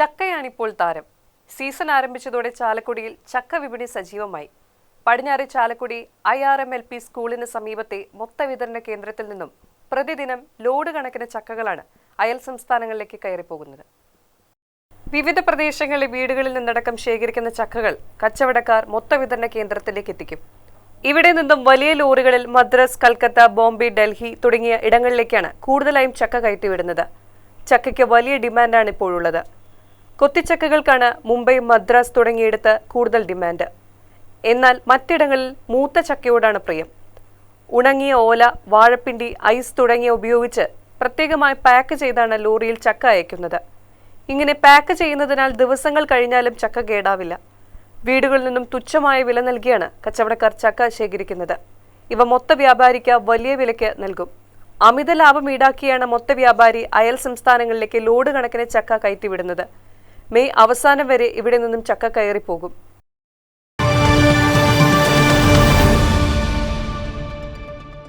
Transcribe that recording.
ചക്കയാണിപ്പോൾ താരം. സീസൺ ആരംഭിച്ചതോടെ ചാലക്കുടിയിൽ ചക്ക വിപണി സജീവമായി. പടിഞ്ഞാറ് Chalakudy I R M L P സ്കൂളിന് സമീപത്തെ മൊത്ത വിതരണ കേന്ദ്രത്തിൽ നിന്നും പ്രതിദിനം ലോഡ് കണക്കിന് ചക്കകളാണ് അയൽ സംസ്ഥാനങ്ങളിലേക്ക് കയറിപ്പോകുന്നത്. വിവിധ പ്രദേശങ്ങളിലെ വീടുകളിൽ നിന്നടക്കം ശേഖരിക്കുന്ന ചക്കകൾ കച്ചവടക്കാർ മൊത്ത വിതരണ കേന്ദ്രത്തിലേക്ക് എത്തിക്കും. ഇവിടെ നിന്നും വലിയ ലോറികളിൽ മദ്രാസ് കൽക്കത്ത ബോംബെ ഡൽഹി തുടങ്ങിയ ഇടങ്ങളിലേക്കാണ് കൂടുതലായും ചക്ക കയറ്റിവിടുന്നത്. ചക്കയ്ക്ക് വലിയ ഡിമാൻഡാണ് ഇപ്പോഴുള്ളത്. കൊത്തിച്ചക്കകൾക്കാണ് മുംബൈ മദ്രാസ് തുടങ്ങിയിടത്ത് കൂടുതൽ ഡിമാൻഡ്. എന്നാൽ മറ്റിടങ്ങളിൽ മൂത്ത ചക്കയോടാണ് പ്രിയം. ഉണങ്ങിയ ഓല വാഴപ്പിണ്ടി ഐസ് തുടങ്ങിയ ഉപയോഗിച്ച് പ്രത്യേകമായി പാക്ക് ചെയ്താണ് ലോറിയിൽ ചക്ക അയക്കുന്നത്. ഇങ്ങനെ പാക്ക് ചെയ്യുന്നതിനാൽ ദിവസങ്ങൾ കഴിഞ്ഞാലും ചക്ക കേടാവില്ല. വീടുകളിൽ നിന്നും തുച്ഛമായ വില നൽകിയാണ് കച്ചവടക്കാർ ചക്ക ശേഖരിക്കുന്നത്. ഇവ മൊത്ത വ്യാപാരിക്ക് വലിയ വിലയ്ക്ക് നൽകും. അമിത ലാഭം ഈടാക്കിയാണ് മൊത്ത വ്യാപാരി അയൽ സംസ്ഥാനങ്ങളിലേക്ക് ലോഡ് കണക്കിന് ചക്ക കയറ്റിവിടുന്നത്. മെയ് അവസാനം വരെ ഇവിടെ നിന്നും ചക്ക കയറിപ്പോകും